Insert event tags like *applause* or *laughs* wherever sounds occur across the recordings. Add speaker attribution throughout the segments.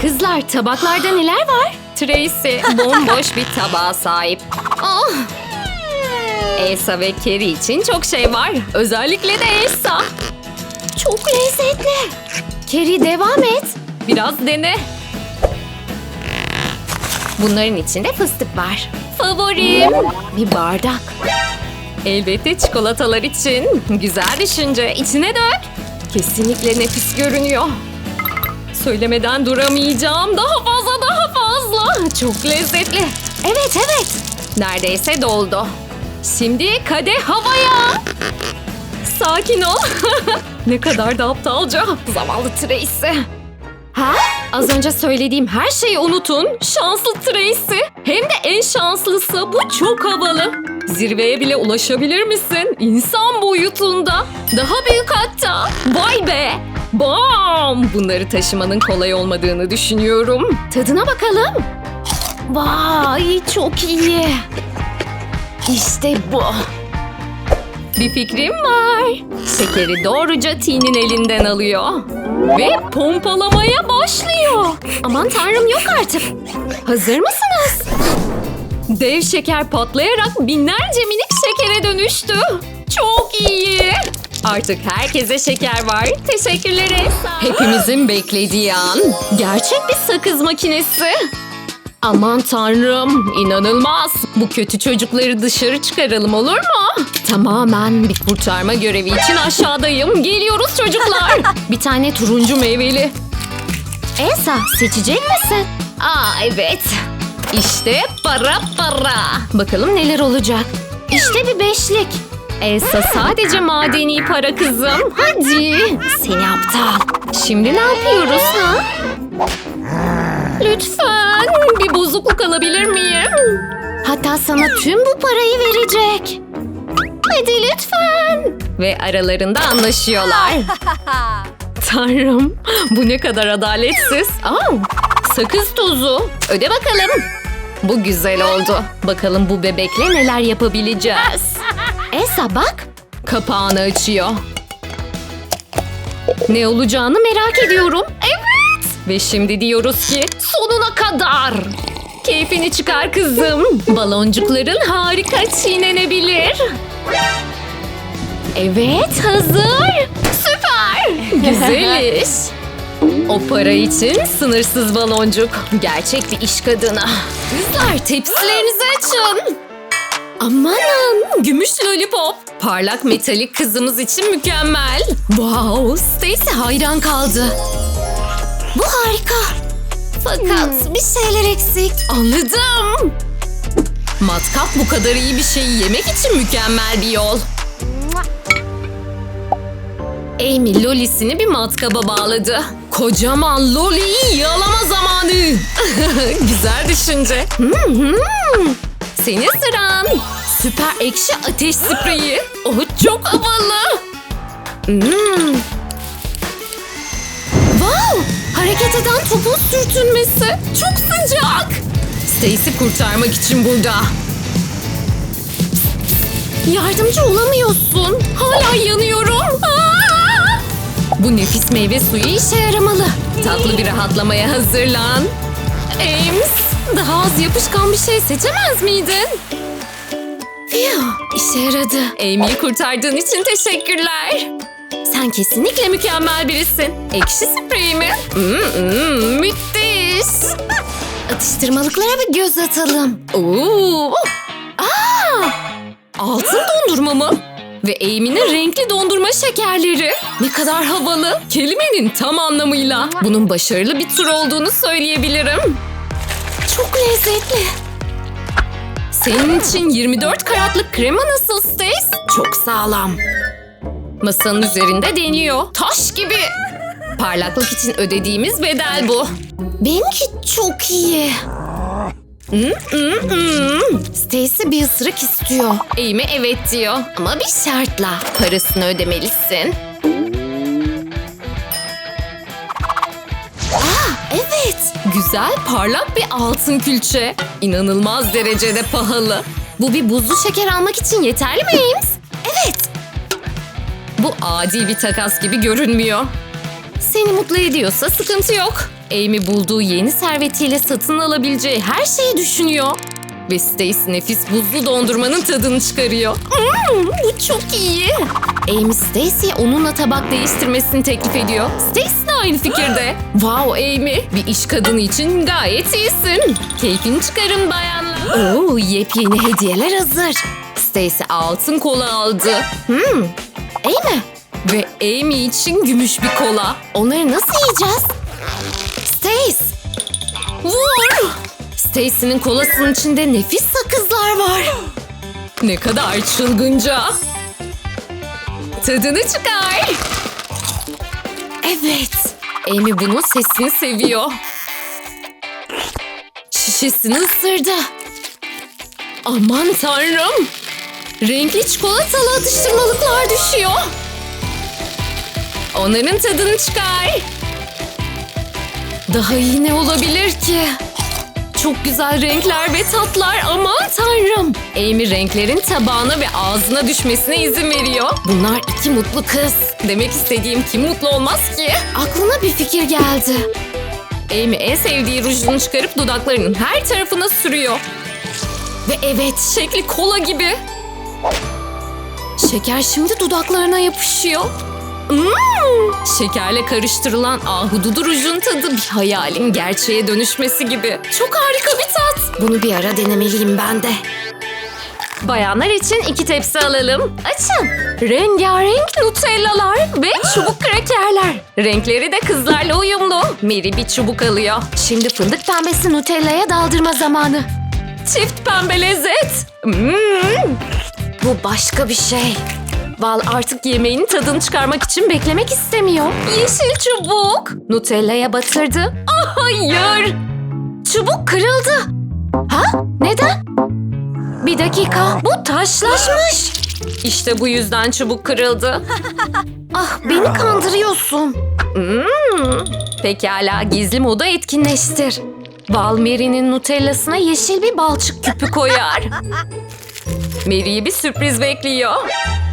Speaker 1: Kızlar tabaklarda neler var? Tracy bomboş bir tabağa sahip. Ah! Elsa ve Carrie için çok şey var. Özellikle de Elsa. Çok lezzetli. Carrie devam et. Biraz dene. Bunların içinde fıstık var. Favorim. Bir bardak. Elbette çikolatalar için. Güzel düşünce. İçine dök. Kesinlikle nefis görünüyor. Söylemeden duramayacağım. Daha fazla, daha fazla. Çok lezzetli. Evet, evet. Neredeyse doldu. Şimdi kadeh havaya. Sakin ol. *laughs* ne kadar da aptalca. Zavallı Tracy. Ha? Az önce söylediğim her şeyi unutun. Şanslı Tracy. Hem de en şanslısı. Bu çok havalı. Zirveye bile ulaşabilir misin? İnsan boyutunda. Daha büyük hatta. Vay be. Bam! Bunları taşımanın kolay olmadığını düşünüyorum. Tadına bakalım. Vay çok iyi. İşte bu. Bir fikrim var. Şekeri doğruca T'nin elinden alıyor. Ve pompalamaya başlıyor. Aman tanrım yok artık. Hazır mısınız? Dev şeker patlayarak binlerce minik şekere dönüştü. Çok iyi. Artık herkese şeker var. Teşekkürler. Hepimizin beklediği an. Gerçek bir sakız makinesi. Aman tanrım inanılmaz. Bu kötü çocukları dışarı çıkaralım olur mu? Tamamen bir kurtarma görevi için aşağıdayım. Geliyoruz çocuklar. *laughs* bir tane turuncu meyveli. Elsa seçecek misin? Aa evet. İşte para para. Bakalım neler olacak. İşte bir beşlik. Elsa sadece madeni para kızım. Hadi. Seni aptal. Şimdi ne yapıyoruz ha? Lütfen bir bozukluk alabilir miyim? Hatta sana tüm bu parayı verecek. Hadi lütfen. Ve aralarında anlaşıyorlar. *laughs* Tanrım bu ne kadar adaletsiz. Aa, sakız tozu. Öde bakalım. Bu güzel oldu. Bakalım bu bebekle neler yapabileceğiz. *laughs* Elsa bak. Kapağını açıyor. Ne olacağını merak ediyorum. Evet. Ve şimdi diyoruz ki sonuna kadar. Keyfini çıkar kızım. Baloncukların harika çiğnenebilir. Evet hazır. Süper. Güzel iş. O para için sınırsız baloncuk. Gerçek bir iş kadını. Kızlar tepsilerinizi açın. Amanın gümüş lollipop. Parlak metalik kızımız için mükemmel. Wow Stacy hayran kaldı. Bu harika. Fakat bir şeyler eksik. Anladım. Matkap bu kadar iyi bir şeyi yemek için mükemmel bir yol. Amy lolisini bir matkaba bağladı. Kocaman loliyi yalama zamanı. *laughs* Güzel düşünce. Hı hı. Senin sıran. Süper ekşi ateş spreyi. O çok havalı. Hmm. Wow! Hareket eden topun sürtünmesi. Çok sıcak. Stacy kurtarmak için burada. Yardımcı olamıyorsun. Hala yanıyorum. Aa! Bu nefis meyve suyu işe yaramalı. Tatlı bir rahatlamaya hazırlan. Ames, daha az yapışkan bir şey seçemez miydin? Fiyo, işe yaradı. Amy'yi kurtardığın için teşekkürler. Sen kesinlikle mükemmel birisin. Ekşi sprey mi? Mm, mm, müthiş. Atıştırmalıklara bir göz atalım. Oo. Aa! Altın dondurma mı? Ve Amy'nin renkli dondurma şekerleri. Ne kadar havalı. Kelimenin tam anlamıyla. Bunun başarılı bir tur olduğunu söyleyebilirim. Çok lezzetli. Senin için 24 karatlık krema nasıl Stace? Çok sağlam. Masanın üzerinde deniyor. Taş gibi. Parlaklık için ödediğimiz bedel bu. Benimki çok iyi. Hmm, hmm, hmm. Stacy bir ısırık istiyor. Amy evet diyor ama bir şartla. Parasını ödemelisin. Aa, evet. Güzel parlak bir altın külçe. İnanılmaz derecede pahalı. Bu bir buzlu şeker almak için yeterli mi Ames? Evet. Bu adil bir takas gibi görünmüyor. Seni mutlu ediyorsa sıkıntı yok. Amy bulduğu yeni servetiyle satın alabileceği her şeyi düşünüyor. Ve Stacy nefis buzlu dondurmanın tadını çıkarıyor. Hmm, bu çok iyi. Amy Stacy'ye onunla tabak değiştirmesini teklif ediyor. Stacy de aynı fikirde. *gasps* Wow Amy, bir iş kadını için gayet iyisin. Keyfini çıkarın bayanlar. Oo, yepyeni hediyeler hazır. Stacy altın kola aldı. Hmm, Amy. Ve Amy için gümüş bir kola. Onları nasıl yiyeceğiz? Stace! Vur! Stacy'nin kolasının içinde nefis sakızlar var. Ne kadar çılgınca. Tadını çıkar. Evet. Amy bunun sesini seviyor. Şişesini ısırdı. Aman tanrım. Renkli çikolatalı atıştırmalıklar düşüyor. Onların tadını çıkar. Daha iyi ne olabilir ki? Çok güzel renkler ve tatlar aman tanrım. Amy renklerin tabağına ve ağzına düşmesine izin veriyor. Bunlar iki mutlu kız. Demek istediğim kim mutlu olmaz ki? Aklına bir fikir geldi. Amy en sevdiği rujunu çıkarıp dudaklarının her tarafına sürüyor. Ve evet şekli kola gibi. Şeker şimdi dudaklarına yapışıyor. Hmm, şekerle karıştırılan ahududu rujun tadı bir hayalin gerçeğe dönüşmesi gibi. Çok harika bir tat. Bunu bir ara denemeliyim ben de. Bayanlar için iki tepsi alalım. Açın. Rengarenk nutellalar ve *gasps* çubuk krakerler. Renkleri de kızlarla uyumlu. Mary bir çubuk alıyor. Şimdi fındık pembesi nutellaya daldırma zamanı. Çift pembe lezzet. Hmm. Bu başka bir şey. Val artık yemeğin tadını çıkarmak için beklemek istemiyor. Yeşil çubuk. Nutella'ya batırdı. Ah hayır. Çubuk kırıldı. Ha? Neden? Bir dakika. Bu taşlaşmış. İşte bu yüzden çubuk kırıldı. *laughs* ah beni kandırıyorsun. Hmm. Pekala gizli modu etkinleştir. Val Mary'nin Nutella'sına yeşil bir balçık küpü koyar. *laughs* Mary'i bir sürpriz bekliyor.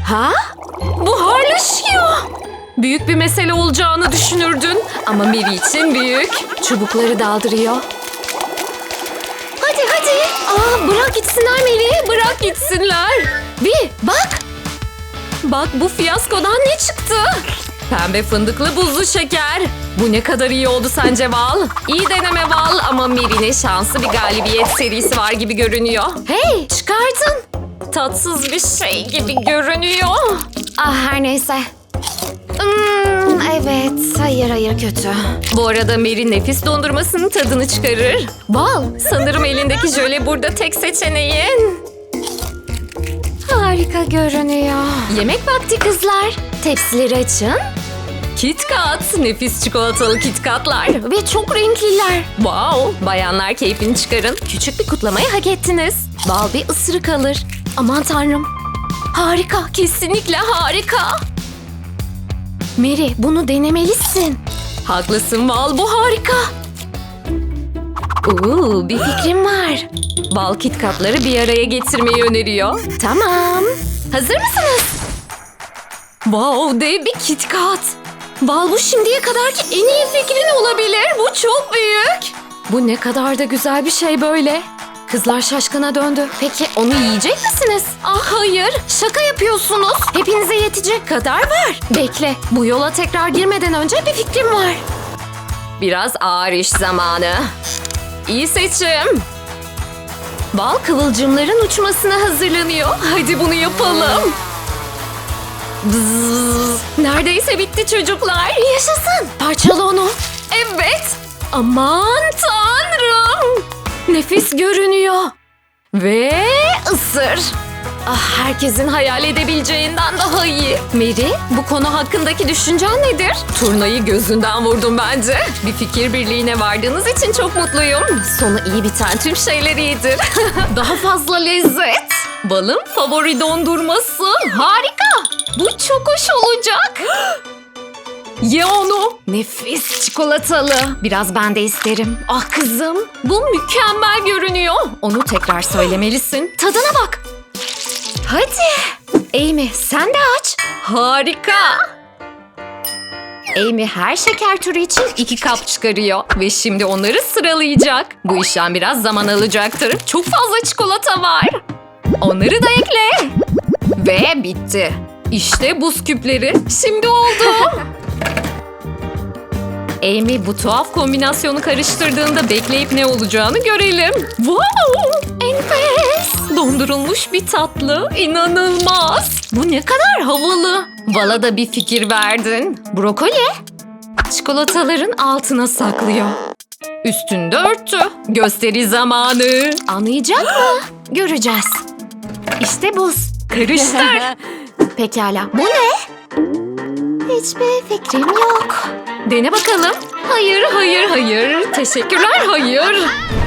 Speaker 1: Ha? Buharlaşıyor. Büyük bir mesele olacağını düşünürdün. Ama Mary için büyük. Çubukları daldırıyor. Hadi hadi. Aa, bırak gitsinler Mary. Bırak gitsinler. Bir bak. Bak bu fiyaskodan ne çıktı? Pembe fındıklı buzlu şeker. Bu ne kadar iyi oldu sence Val? İyi deneme Val ama Mary'nin şanslı bir galibiyet serisi var gibi görünüyor. Hey çıkardın. Tatsız bir şey gibi görünüyor. Ah her neyse. Hmm, evet. Hayır hayır kötü. Bu arada Mary nefis dondurmasının tadını çıkarır. Val sanırım elindeki jöle burada tek seçeneğin. Harika görünüyor. Yemek vakti kızlar. Tepsileri açın. Kit Kat, nefis çikolatalı Kit Katlar ve çok renkliler. Wow, bayanlar keyfini çıkarın. Küçük bir kutlamayı hak ettiniz. Bal bir ısırık alır. Aman tanrım. Harika, kesinlikle harika. Mary, bunu denemelisin. Haklısın Val, bu harika. Oo, bir fikrim var. Bal Kit Katları bir araya getirmeyi öneriyor. Tamam. Hazır mısınız? Wow, dev bir Kit Kat. Bal bu şimdiye kadarki en iyi fikrin olabilir. Bu çok büyük. Bu ne kadar da güzel bir şey böyle. Kızlar şaşkına döndü. Peki onu yiyecek misiniz? Ah hayır. Şaka yapıyorsunuz. Hepinize yetecek kadar var. Bekle. Bu yola tekrar girmeden önce bir fikrim var. Biraz ağır iş zamanı. İyi seçim. Bal kıvılcımların uçmasına hazırlanıyor. Hadi bunu yapalım. Bzzz. Neredeyse bitti çocuklar. Yaşasın. Parçala onu. Evet. Aman tanrım. Nefis görünüyor. Ve ısır. Ah, herkesin hayal edebileceğinden daha iyi. Mary, bu konu hakkındaki düşüncen nedir? Turnayı gözünden vurdum bence. Bir fikir birliğine vardığınız için çok mutluyum. Sonu iyi biten tüm şeyler iyidir. *laughs* daha fazla lezzet. Balım favori dondurması. Harika. Bu çok hoş olacak. *gasps* Ye onu. Nefis çikolatalı. Biraz ben de isterim. Ah kızım. Bu mükemmel görünüyor. Onu tekrar söylemelisin. Tadına bak. Hadi. Amy sen de aç. Harika. Amy her şeker türü için iki kap çıkarıyor ve şimdi onları sıralayacak. Bu işlem biraz zaman alacaktır. Çok fazla çikolata var. Onları da ekle. Ve bitti. İşte buz küpleri. Şimdi oldu. *laughs* Amy bu tuhaf kombinasyonu karıştırdığında bekleyip ne olacağını görelim. Wow! Enfes! Dondurulmuş bir tatlı. İnanılmaz. Bu ne kadar havalı. Vala da bir fikir verdin. Brokoli. Çikolataların altına saklıyor. Üstünde örtü. Gösteri zamanı. Anlayacak mı? Göreceğiz. İşte buz. Karıştır. *laughs* Pekala. Bu ne? Hiçbir fikrim yok. Dene bakalım. Hayır, hayır, hayır. Teşekkürler, hayır.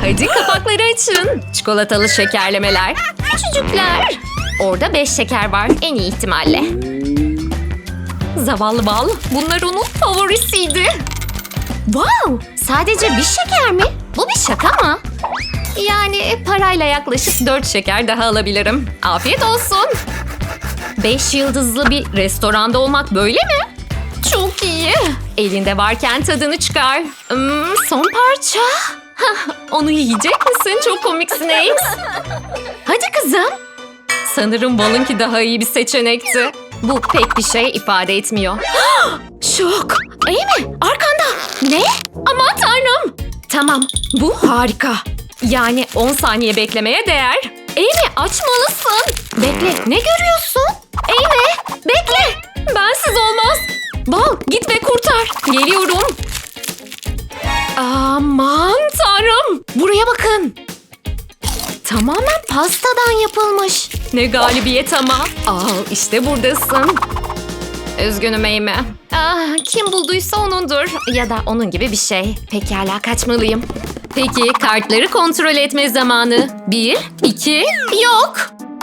Speaker 1: Hadi kapakları açın. Çikolatalı şekerlemeler. Küçücükler. Orada beş şeker var en iyi ihtimalle. Zavallı bal. Bunlar onun favorisiydi. Wow! Sadece bir şeker mi? Bu bir şaka mı? Yani parayla yaklaşık dört şeker daha alabilirim. Afiyet olsun. Beş yıldızlı bir restoranda olmak böyle mi? İyi. Elinde varken tadını çıkar. Hmm, son parça. Onu yiyecek misin? Çok komiksin Ace. Hadi kızım. Sanırım balınki daha iyi bir seçenekti. Bu pek bir şey ifade etmiyor. Şok. Amy arkanda. Ne? Aman tanrım. Tamam bu harika. Yani 10 saniye beklemeye değer. Amy açmalısın. Bekle ne görüyorsun? Amy bekle. Bensiz olmaz. Bal git ve kurtar. Geliyorum. Aman tanrım. Buraya bakın. Tamamen pastadan yapılmış. Ne galibiyet ama. Aa işte buradasın. Üzgünüm Amy. Ah, kim bulduysa onundur. Ya da onun gibi bir şey. Pekala kaçmalıyım. Peki kartları kontrol etme zamanı. Bir, iki, yok.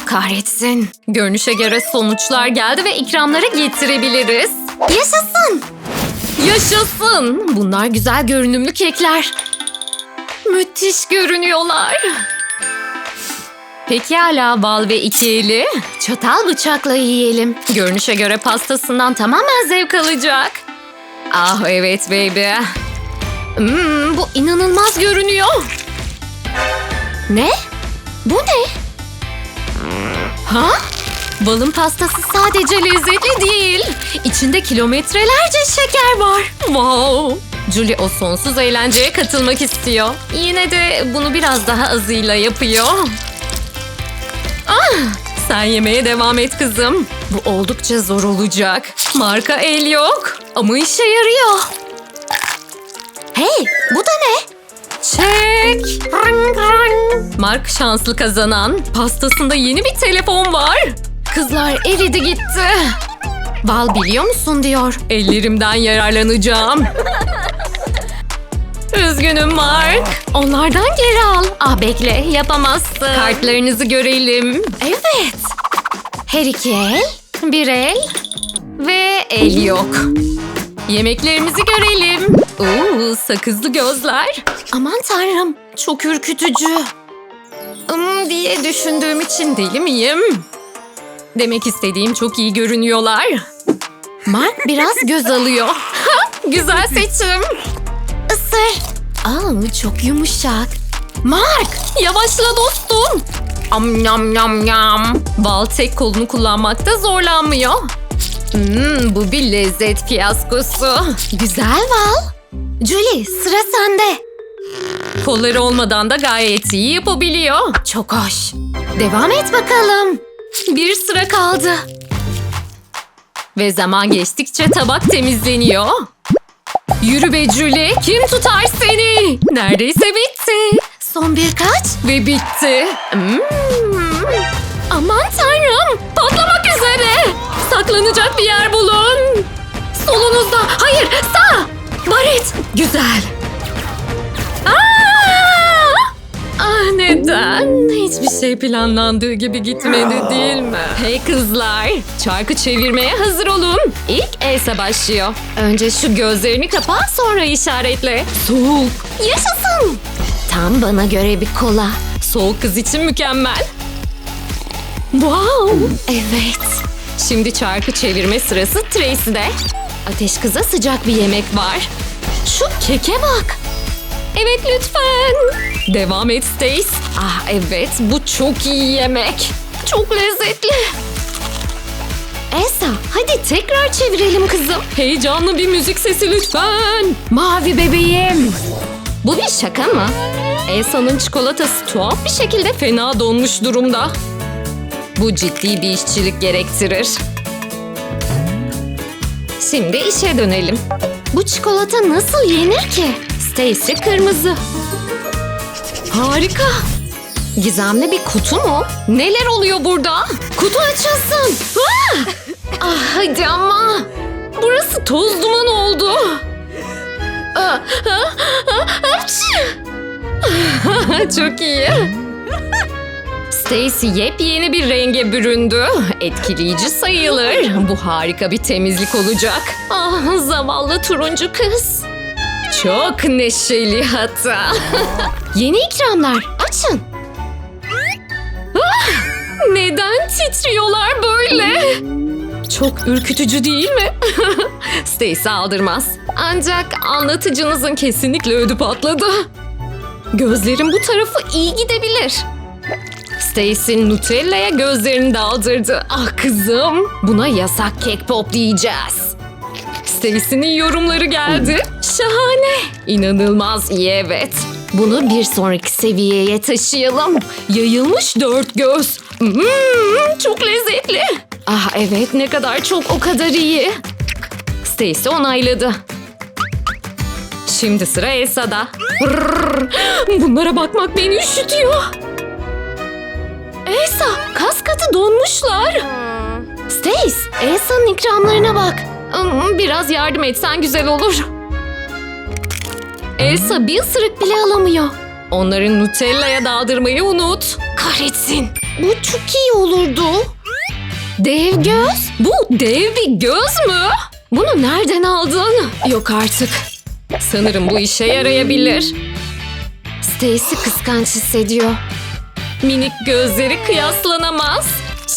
Speaker 1: Kahretsin. Görünüşe göre sonuçlar geldi ve ikramları getirebiliriz. Yaşasın. Yaşasın. Bunlar güzel görünümlü kekler. Müthiş görünüyorlar. Pekala bal ve ikili. Çatal bıçakla yiyelim. Görünüşe göre pastasından tamamen zevk alacak. Ah evet baby. Hmm, bu inanılmaz görünüyor. Ne? Bu ne? Ha? Balın pastası sadece lezzetli değil. İçinde kilometrelerce şeker var. Wow. Julie o sonsuz eğlenceye katılmak istiyor. Yine de bunu biraz daha azıyla yapıyor. Ah, sen yemeye devam et kızım. Bu oldukça zor olacak. Marka el yok ama işe yarıyor. Hey, bu da ne? Çek. Mark şanslı kazanan. Pastasında yeni bir telefon var. Kızlar eridi gitti. Val biliyor musun diyor. Ellerimden yararlanacağım. Üzgünüm Mark. Onlardan geri al. Ah bekle yapamazsın. Kartlarınızı görelim. Evet. Her iki el, bir el ve el yok. Yemeklerimizi görelim. Oo, sakızlı gözler. Aman tanrım çok ürkütücü. Hmm, diye düşündüğüm için deli miyim? Demek istediğim çok iyi görünüyorlar. Mark biraz göz alıyor. Güzel seçim. Isır. Aa, çok yumuşak. Mark, yavaşla dostum. Am yam yam yam. Bal tek kolunu kullanmakta zorlanmıyor. Hmm, bu bir lezzet fiyaskosu. Güzel Val. Julie, sıra sende. Kolları olmadan da gayet iyi yapabiliyor. Çok hoş. Devam et bakalım. Bir sıra kaldı. Ve zaman geçtikçe tabak temizleniyor. Yürü be Julie, kim tutar seni? Neredeyse bitti. Son birkaç ve bitti. Hmm. Aman tanrım, patlamak üzere. Saklanacak bir yer bulun. Solunuzda, hayır sağ. Baret, güzel. Aa! Ah neden? Hiçbir şey planlandığı gibi gitmedi değil mi? Hey kızlar, çarkı çevirmeye hazır olun. İlk Elsa başlıyor. Önce şu gözlerini kapa sonra işaretle. Soğuk. Yaşasın. Tam bana göre bir kola. Soğuk kız için mükemmel. Wow. Evet. Şimdi çarkı çevirme sırası Tracy'de. Ateş kıza sıcak bir yemek var. Şu keke bak. Evet lütfen. Devam et Stace. Ah evet bu çok iyi yemek. Çok lezzetli. Elsa hadi tekrar çevirelim kızım. Heyecanlı bir müzik sesi lütfen. Mavi bebeğim. Bu bir şaka mı? Elsa'nın çikolatası tuhaf bir şekilde fena donmuş durumda. Bu ciddi bir işçilik gerektirir. Şimdi işe dönelim. Bu çikolata nasıl yenir ki? Stacy kırmızı. Harika. Gizemli bir kutu mu? Neler oluyor burada? Kutu açılsın. Ah! ah hadi ama. Burası toz duman oldu. Ah, ah, ah, hapşi. Çok iyi. Stacy yepyeni bir renge büründü. Etkileyici sayılır. Bu harika bir temizlik olacak. Ah zavallı turuncu kız. Çok neşeli hatta. *laughs* Yeni ikramlar. Açın. Ah, neden titriyorlar böyle? Çok ürkütücü değil mi? *laughs* Stacy aldırmaz. Ancak anlatıcınızın kesinlikle ödü patladı. Gözlerim bu tarafı iyi gidebilir. Stacy Nutella'ya gözlerini daldırdı. Ah kızım, buna yasak kek pop diyeceğiz. Stacy'nin yorumları geldi. Şahane. İnanılmaz iyi evet. Bunu bir sonraki seviyeye taşıyalım. Yayılmış dört göz. Hmm, çok lezzetli. Ah evet ne kadar çok o kadar iyi. Stacy onayladı. Şimdi sıra Elsa'da. Brrr, bunlara bakmak beni üşütüyor. Elsa, kas katı donmuşlar. Stace, Elsa'nın ikramlarına bak. Biraz yardım etsen güzel olur. Elsa bir ısırık bile alamıyor. Onları Nutella'ya daldırmayı unut. Kahretsin. Bu çok iyi olurdu. Dev göz? Bu dev bir göz mü? Bunu nereden aldın? Yok artık. Sanırım bu işe yarayabilir. Stacy kıskanç hissediyor. Minik gözleri kıyaslanamaz.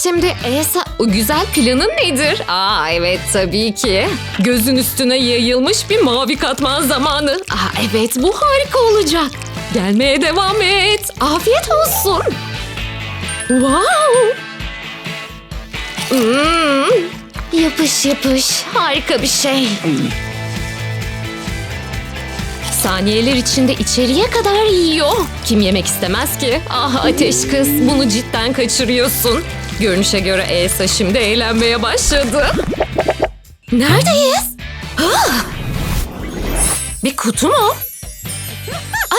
Speaker 1: Şimdi Elsa o güzel planın nedir? Aa evet tabii ki. Gözün üstüne yayılmış bir mavi katman zamanı. Aa evet bu harika olacak. Gelmeye devam et. Afiyet olsun. Wow. Hmm. Yapış yapış. Harika bir şey. Saniyeler içinde içeriye kadar yiyor. Kim yemek istemez ki? Ah ateş kız bunu cidden kaçırıyorsun. Görünüşe göre Elsa şimdi eğlenmeye başladı. Neredeyiz? Ah! Bir kutu mu?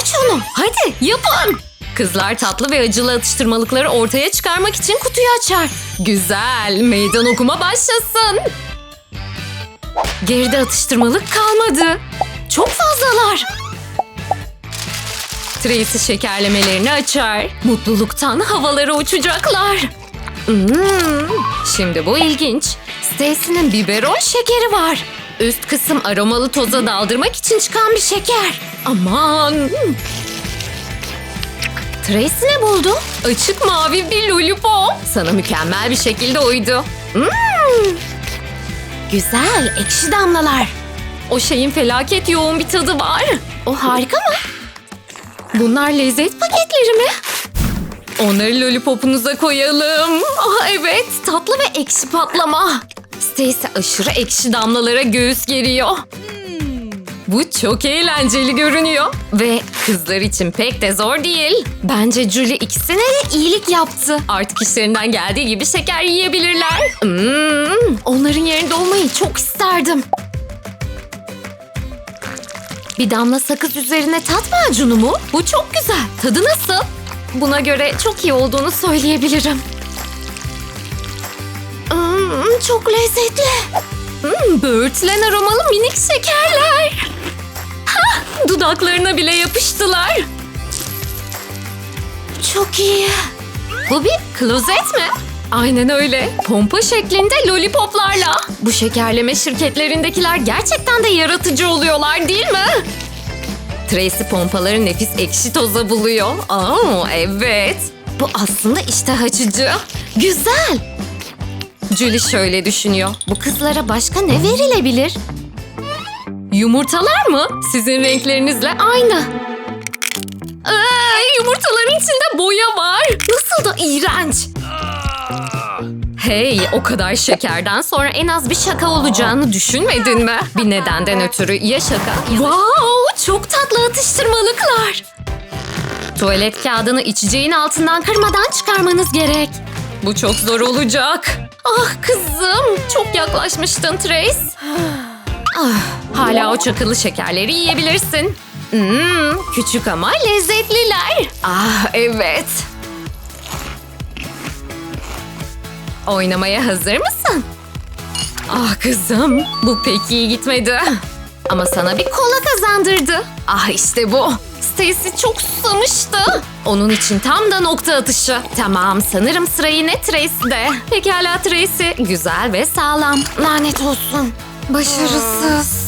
Speaker 1: Aç onu hadi yapın. Kızlar tatlı ve acılı atıştırmalıkları ortaya çıkarmak için kutuyu açar. Güzel meydan okuma başlasın. Geride atıştırmalık kalmadı. Çok fazlalar. Tracy şekerlemelerini açar. Mutluluktan havalara uçacaklar. Hmm, şimdi bu ilginç. Stacy'nin biberon şekeri var. Üst kısım aromalı toza daldırmak için çıkan bir şeker. Aman. Tracy ne buldu? Açık mavi bir lollipop. Sana mükemmel bir şekilde uydu. Hmm. Güzel, ekşi damlalar. O şeyin felaket yoğun bir tadı var. O harika mı? Bunlar lezzet paketleri mi? Onları lollipopunuza koyalım. Ah evet, tatlı ve ekşi patlama. Stacy aşırı ekşi damlalara göğüs geriyor. Bu çok eğlenceli görünüyor. Ve kızlar için pek de zor değil. Bence Julie ikisine de iyilik yaptı. Artık işlerinden geldiği gibi şeker yiyebilirler. Hmm, onların yerinde olmayı çok isterdim. Bir damla sakız üzerine tat macunu mu? Bu çok güzel. Tadı nasıl? Buna göre çok iyi olduğunu söyleyebilirim. Hmm, çok lezzetli. Hmm, böğürtlen aromalı minik şekerler. Hah, dudaklarına bile yapıştılar. Çok iyi. Bu bir klozet mi? Aynen öyle. Pompa şeklinde lollipoplarla. Bu şekerleme şirketlerindekiler gerçekten de yaratıcı oluyorlar değil mi? Tracy pompaları nefis ekşi toza buluyor. Aa evet. Bu aslında iştah açıcı. Güzel. Julie şöyle düşünüyor. Bu kızlara başka ne verilebilir? Yumurtalar mı? Sizin renklerinizle aynı. Ee, yumurtaların içinde boya var. Nasıl da iğrenç. Hey, o kadar şekerden sonra en az bir şaka olacağını düşünmedin mi? Bir nedenden ötürü ya şaka Wow, çok tatlı atıştırmalıklar. Tuvalet kağıdını içeceğin altından kırmadan çıkarmanız gerek. Bu çok zor olacak. Ah kızım, çok yaklaşmıştın Trace. Ah, hala o çakılı şekerleri yiyebilirsin. Hmm, küçük ama lezzetliler. Ah evet. Oynamaya hazır mısın? Ah kızım, bu pek iyi gitmedi. Ama sana bir kola kazandırdı. Ah işte bu. Stacy çok susamıştı. Onun için tam da nokta atışı. Tamam sanırım sıra yine Tracy'de. Pekala Tracy. Güzel ve sağlam. Lanet olsun. Başarısız.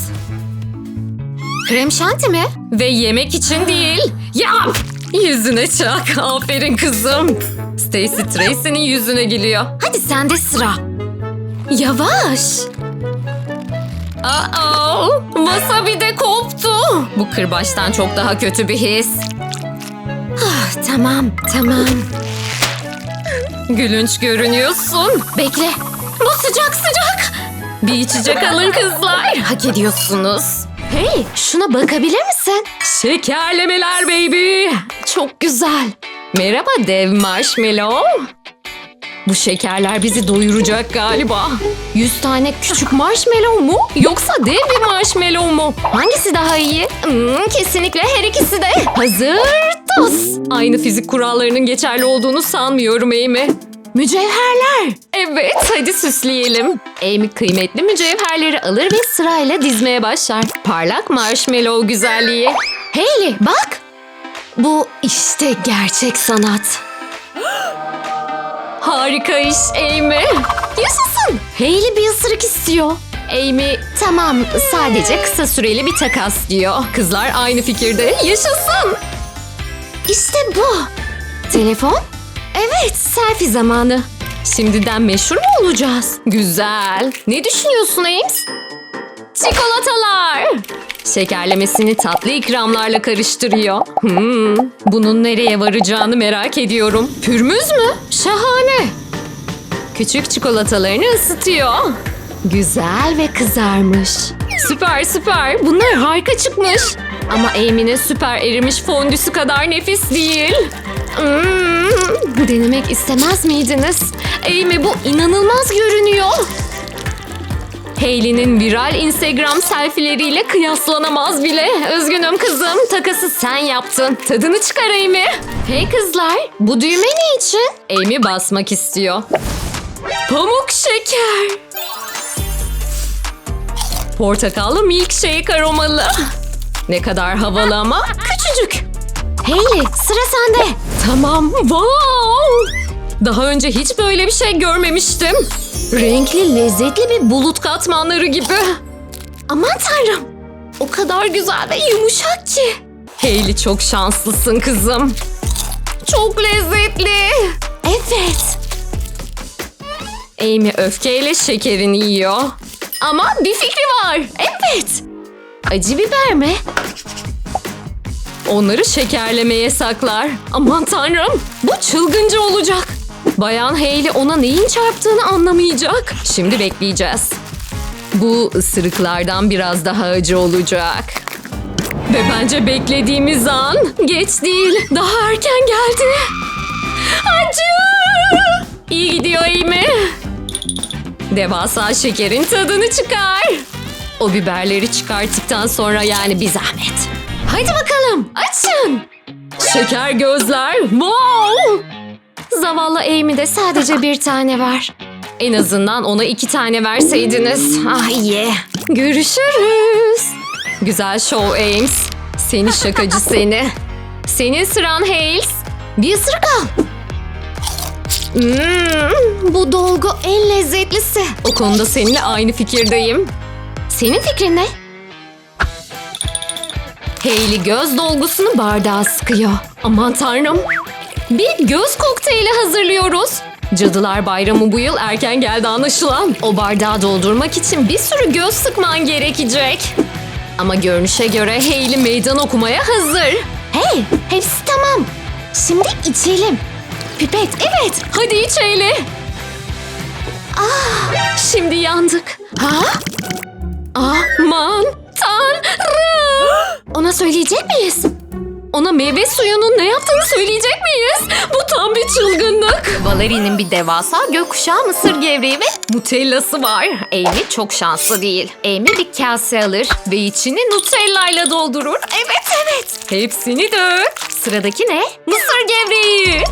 Speaker 1: Krem şanti mi? Ve yemek için değil. Yap! Yüzüne çak. Aferin kızım. Stacy Tracy'nin yüzüne geliyor. Hadi sende sıra. Yavaş. Aa, wasabi de koptu. Bu kırbaçtan çok daha kötü bir his. Ah, tamam, tamam. Gülünç görünüyorsun. Bekle. Bu sıcak sıcak. Bir içecek alın kızlar. Hak ediyorsunuz. Hey, şuna bakabilir misin? Şekerlemeler baby. Çok güzel. Merhaba dev marshmallow. Bu şekerler bizi doyuracak galiba. 100 tane küçük marshmallow mu? Yoksa dev bir marshmallow mu? Hangisi daha iyi? Hmm, kesinlikle her ikisi de. Hazır tos. Aynı fizik kurallarının geçerli olduğunu sanmıyorum Amy. Mücevherler. Evet hadi süsleyelim. Amy kıymetli mücevherleri alır ve sırayla dizmeye başlar. Parlak marshmallow güzelliği. Hayley bak. Bu işte gerçek sanat. Harika iş Amy. Yaşasın. Hayley bir ısırık istiyor. Amy tamam sadece kısa süreli bir takas diyor. Kızlar aynı fikirde. Yaşasın. İşte bu. Telefon? Evet selfie zamanı. Şimdiden meşhur mu olacağız? Güzel. Ne düşünüyorsun Ames? Çikolatalar. Şekerlemesini tatlı ikramlarla karıştırıyor. Hmm, bunun nereye varacağını merak ediyorum. Pürmüz mü? Şahane. Küçük çikolatalarını ısıtıyor. Güzel ve kızarmış. Süper süper. Bunlar harika çıkmış. Ama Amy'nin süper erimiş fondüsü kadar nefis değil. Hmm, denemek istemez miydiniz? Amy bu inanılmaz görünüyor. Hayley'nin viral Instagram selfieleriyle kıyaslanamaz bile. Üzgünüm kızım, takası sen yaptın. Tadını çıkar Amy. Hey kızlar, bu düğme ne için? Amy basmak istiyor. Pamuk şeker. Portakallı milkshake aromalı. Ne kadar havalı ama küçücük. Hayley sıra sende. Tamam, wow. Daha önce hiç böyle bir şey görmemiştim. Renkli, lezzetli bir bulut katmanları gibi. Aman tanrım. O kadar güzel ve yumuşak ki. Hayley çok şanslısın kızım. Çok lezzetli. Evet. Amy öfkeyle şekerini yiyor. Ama bir fikri var. Evet. Acı biber mi? Onları şekerlemeye saklar. Aman tanrım. Bu çılgınca olacak. Bayan Hayley ona neyin çarptığını anlamayacak. Şimdi bekleyeceğiz. Bu ısırıklardan biraz daha acı olacak. Ve bence beklediğimiz an geç değil. Daha erken geldi. Acı! İyi gidiyor Amy. Devasa şekerin tadını çıkar. O biberleri çıkarttıktan sonra yani bir zahmet. Hadi bakalım açın. Şeker gözler. Wow! Zavallı Amy'de sadece bir tane var. En azından ona iki tane verseydiniz. Ah iyi. Görüşürüz. Güzel show Ames. Seni şakacı seni. Senin sıran Hales. Bir ısırık al. Hmm, bu dolgu en lezzetlisi. O konuda seninle aynı fikirdeyim. Senin fikrin ne? Hayley göz dolgusunu bardağa sıkıyor. Aman tanrım. Bir göz kokteyli hazırlıyoruz. Cadılar Bayramı bu yıl erken geldi anlaşılan. O bardağı doldurmak için bir sürü göz sıkman gerekecek. Ama görünüşe göre Hayley meydan okumaya hazır.
Speaker 2: Hey, hepsi tamam. Şimdi içelim. Pipet, evet.
Speaker 1: Hadi iç Hayley. Ah, şimdi yandık.
Speaker 2: Ha?
Speaker 1: Aman tanrım.
Speaker 2: Ona söyleyecek miyiz?
Speaker 1: Ona meyve suyunun ne yaptığını söyleyecek miyiz? Bu tam bir çılgınlık. Valeri'nin bir devasa gökkuşağı mısır gevreği ve nutellası var. Amy çok şanslı değil. Amy bir kase alır ve içini nutella'yla doldurur. Evet evet. Hepsini dök. Sıradaki ne? Mısır gevreği.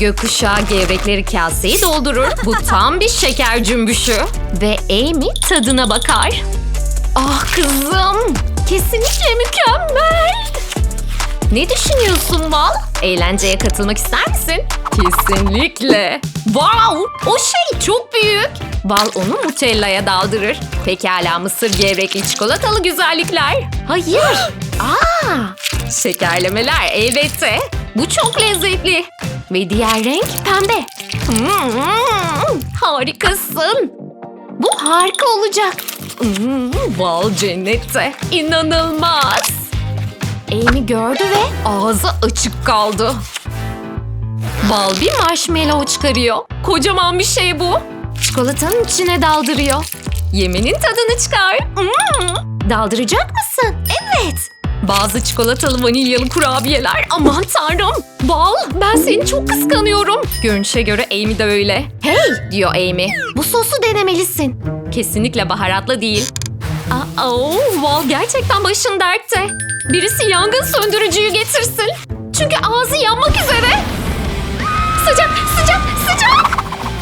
Speaker 1: Gökkuşağı gevrekleri kaseyi doldurur. Bu tam bir şeker cümbüşü. Ve Amy tadına bakar. Ah kızım. Kesinlikle mükemmel. Ne düşünüyorsun Val? Eğlenceye katılmak ister misin? Kesinlikle. Wow! O şey çok büyük. Val onu Nutella'ya daldırır. Pekala mısır gevrekli çikolatalı güzellikler. Hayır. *gasps* Aa! Şekerlemeler elbette. Bu çok lezzetli. Ve diğer renk pembe. Hmm, harikasın. Bu harika olacak. Hmm, Val cennette. İnanılmaz. Amy gördü ve ağzı açık kaldı. Bal bir marshmallow çıkarıyor. Kocaman bir şey bu. Çikolatanın içine daldırıyor. Yemenin tadını çıkar. Mm. Daldıracak mısın? Evet. Bazı çikolatalı vanilyalı kurabiyeler. Aman tanrım. Bal ben seni çok kıskanıyorum. Görünüşe göre Amy de öyle. Hey diyor Amy. Bu sosu denemelisin. Kesinlikle baharatlı değil. Aa, oh, Val gerçekten başın dertte. Birisi yangın söndürücüyü getirsin. Çünkü ağzı yanmak üzere. Sıcak, sıcak, sıcak.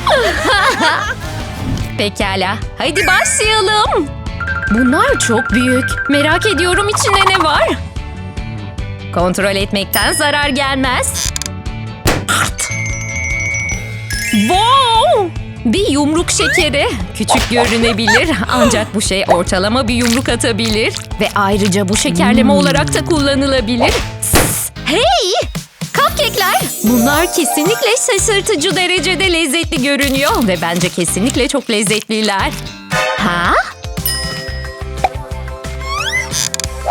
Speaker 1: *laughs* Pekala, hadi başlayalım. Bunlar çok büyük. Merak ediyorum içinde ne var? Kontrol etmekten zarar gelmez. Wow! Bir yumruk şekeri. Küçük görünebilir ancak bu şey ortalama bir yumruk atabilir. Ve ayrıca bu şekerleme olarak da kullanılabilir. Hey! Cupcake'ler. Bunlar kesinlikle şaşırtıcı derecede lezzetli görünüyor. Ve bence kesinlikle çok lezzetliler. Ha?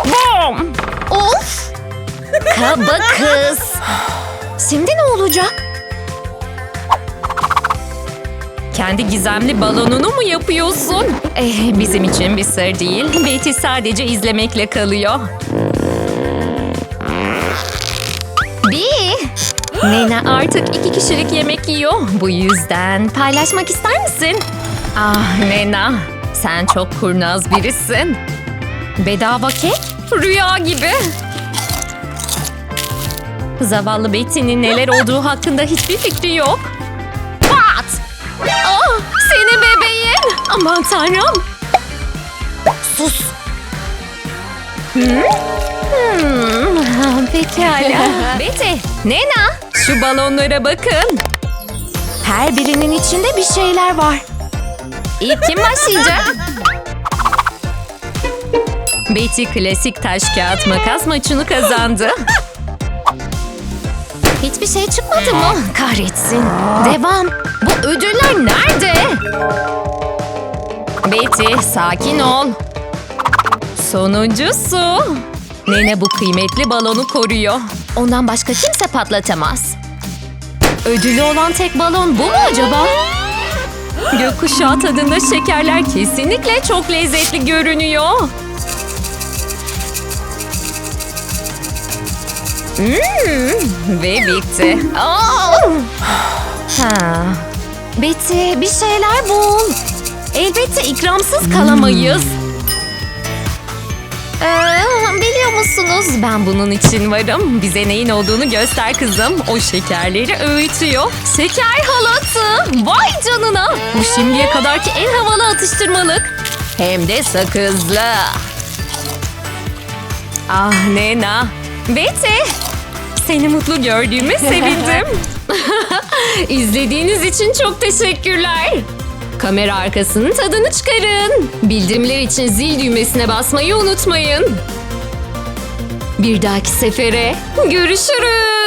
Speaker 1: Bom!
Speaker 2: Of!
Speaker 1: Kaba kız. Şimdi ne olacak? Kendi gizemli balonunu mu yapıyorsun? Eh, bizim için bir sır değil. Betty sadece izlemekle kalıyor. Bir. Nena artık iki kişilik yemek yiyor. Bu yüzden paylaşmak ister misin? Ah Nena, sen çok kurnaz birisin. Bedava kek? Rüya gibi. Zavallı Betty'nin neler olduğu hakkında hiçbir fikri yok. Aman tanrım. Sus. Hmm? Hmm, *laughs* pekala. *laughs* Betty, Nena, şu balonlara bakın. Her birinin içinde bir şeyler var. İlk kim başlayacak? Betty klasik taş kağıt makas maçını kazandı. Hiçbir şey çıkmadı mı? Kahretsin. Devam. Bu ödüller nerede? Betty sakin ol. Sonuncusu. Nene bu kıymetli balonu koruyor. Ondan başka kimse patlatamaz. Ödülü olan tek balon bu mu acaba? Gökkuşağı tadında şekerler kesinlikle çok lezzetli görünüyor. Hmm, ve bitti. Aa! Ha. Betty bir şeyler bul. Elbette ikramsız kalamayız. Ee, biliyor musunuz ben bunun için varım. Bize neyin olduğunu göster kızım. O şekerleri öğütüyor. Şeker halatı. Vay canına. Bu şimdiye kadarki en havalı atıştırmalık. Hem de sakızlı. Ah Nena. Betty. Seni mutlu gördüğüme sevindim. *laughs* *laughs* İzlediğiniz için çok teşekkürler. Kamera arkasının tadını çıkarın. Bildirimler için zil düğmesine basmayı unutmayın. Bir dahaki sefere görüşürüz.